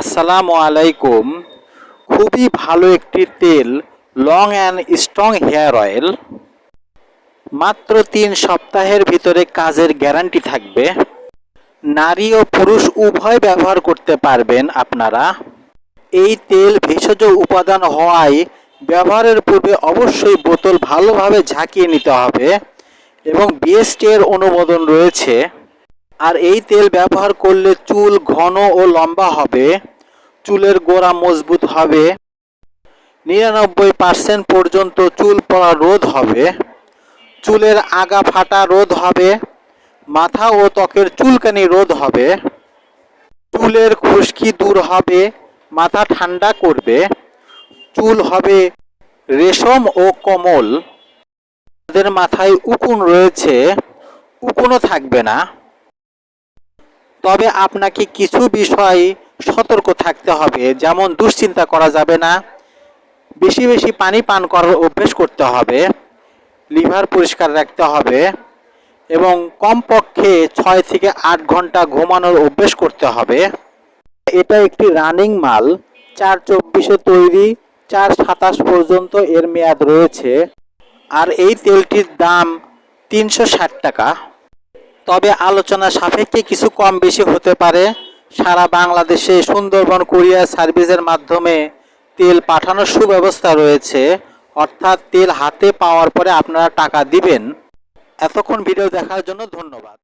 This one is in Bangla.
আসসালামু আলাইকুম। খুবই ভালো একটি তেল long and strong hair oil মাত্র তিন সপ্তাহের ভিতরে কাজের গ্যারান্টি থাকবে। নারী ও পুরুষ উভয় ব্যবহার করতে পারবেন আপনারা। এই তেল ভেষজ উপাদান হওয়ায় ব্যবহারের পূর্বে অবশ্যই বোতল ভালোভাবে ঝাঁকিয়ে নিতে হবে এবং বিএসটি এর অনুমোদন রয়েছে। আর এই তেল ব্যবহার করলে চুল ঘন ও লম্বা হবে, চুলের গোড়া মজবুত হবে, নিরানব্বই পার্সেন্ট পর্যন্ত চুল পড়া রোধ হবে, চুলের আগা ফাটা রোধ হবে, মাথা ও ত্বকের চুলকানি রোধ হবে, চুলের খুশকি দূর হবে, মাথা ঠান্ডা করবে, চুল হবে রেশম ও কোমল। তাদের মাথায় উকুন রয়েছে, উকুনও থাকবে না। তবে আপনাকে কিছু বিষয় সতর্ক থাকতে হবে। যেমন দুশ্চিন্তা করা যাবে না, বেশি বেশি পানি পান করার অভ্যেস করতে হবে, লিভার পরিষ্কার রাখতে হবে এবং কমপক্ষে ছয় থেকে আট ঘণ্টা ঘুমানোর অভ্যেস করতে হবে। এটা একটি রানিং মাল, চার চব্বিশে তৈরি, চার সাতাশ পর্যন্ত এর মেয়াদ রয়েছে। আর এই তেলটির দাম তিনশো ষাট টাকা। তবে আলোচনা সাপেক্ষে কিছু কম বেশি হতে পারে। সারা বাংলাদেশে সুন্দরবন কুরিয়ার সার্ভিসের মাধ্যমে তেল পাঠানোর সুব্যবস্থা রয়েছে। অর্থাৎ তেল হাতে পাওয়ার পরে আপনারা টাকা দিবেন। এতক্ষণ ভিডিও দেখার জন্য ধন্যবাদ।